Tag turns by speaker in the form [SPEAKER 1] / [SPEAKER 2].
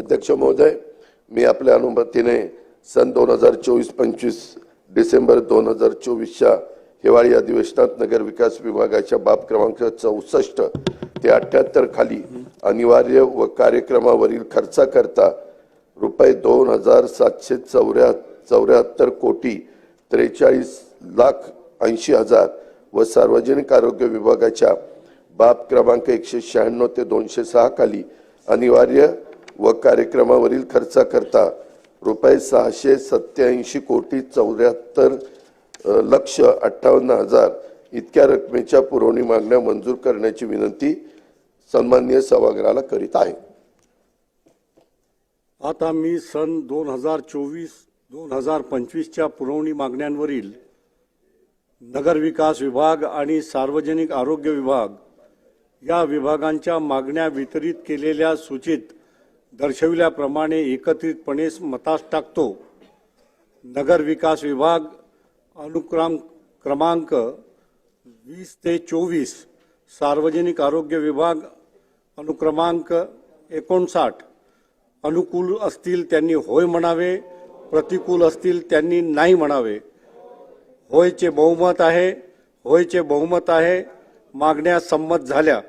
[SPEAKER 1] अध्यक्ष महोदय मी आपल्या अनुमतीने सन दोन हजार चोवीस पंचवीस डिसेंबर दोन हजार चोवीसच्या हिवाळी अधिवेशनात नगर विकास विभागाच्या बाब क्रमांक चौसष्ट ते अठ्याहत्तर खाली अनिवार्य व कार्यक्रमावरील खर्चाकरता रुपये दोन हजार सातशे चौऱ्या चौऱ्याहत्तर कोटी त्रेचाळीस लाख ऐंशी हजार व सार्वजनिक आरोग्य विभागाच्या बाब क्रमांक एकशे शहाण्णव ते दोनशे सहा खाली अनिवार्य व कार्यक्रमावरील खर्चाकरता रुपये सहाशे सत्याऐंशी कोटी चौऱ्याहत्तर लक्ष अठ्ठावन्न हजार इतक्या रकमेच्या पुरवणी मागण्या मंजूर करण्याची विनंती सन्माननीय सभागृहाला करीत आहे.
[SPEAKER 2] आता मी सन दोन हजार चोवीस दोन हजार पंचवीसच्या पुरवणी मागण्यांवरील नगरविकास विभाग आणि सार्वजनिक आरोग्य विभाग या विभागांच्या मागण्या वितरित केलेल्या सूचित दर्शविल्याप्रमाणे एकत्रितपणे मतास टाकतो. नगर विकास विभाग अनुक्रम क्रमांक वीस ते चोवीस सार्वजनिक आरोग्य विभाग अनुक्रमांक एकोणसाठ. अनुकूल असतील त्यांनी होय म्हणावे प्रतिकूल असतील त्यांनी नाही म्हणावे. होयचे बहुमत आहे होयचे बहुमत आहे मागण्या संमत झाल्या.